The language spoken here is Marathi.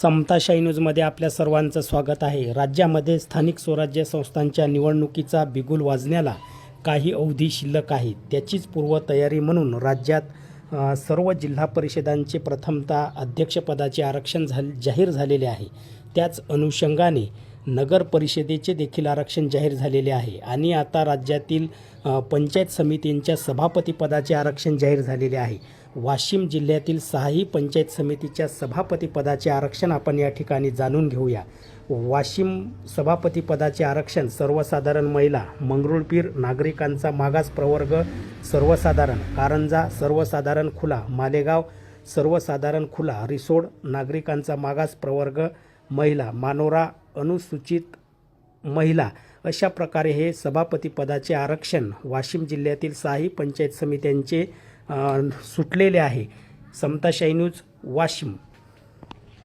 समताशाही न्यूजमध्ये आपल्या सर्वांचं स्वागत आहे. राज्यामध्ये स्थानिक स्वराज्य संस्थांच्या निवडणुकीचा बिगुल वाजण्याला काही अवधी शिल्लक आहे त्याचीच पूर्वतयारी म्हणून राज्यात सर्व जिल्हा परिषदांचे प्रथमतः अध्यक्षपदाचे आरक्षण झाल जाहीर झालेले आहे. त्याच अनुषंगाने नगर परिषदेचे देखील आरक्षण जाहीर झालेले आहे आणि आता राज्यातील पंचायत समितींच्या सभापतीपदाचे आरक्षण जाहीर झालेले आहे. वाशिम जिल्ह्यातील सहाही पंचायत समितीच्या सभापतीपदाचे आरक्षण आपण या ठिकाणी जाणून घेऊया. वाशिम सभापतीपदाचे आरक्षण सर्वसाधारण महिला मंगरुळपीर नागरिकांचा मागास प्रवर्ग सर्वसाधारण कारंजा सर्वसाधारण खुला मालेगाव सर्वसाधारण खुला रिसोड नागरिकांचा मागास प्रवर्ग महिला मानोरा अनुसूचित महिला अशा प्रकारे हे सभापतीपदाचे आरक्षण वाशिम जिल्ह्यातील सहाही पंचायत समित्यांचे सुटलेले आहे. समताशाही न्यूज वाशिम.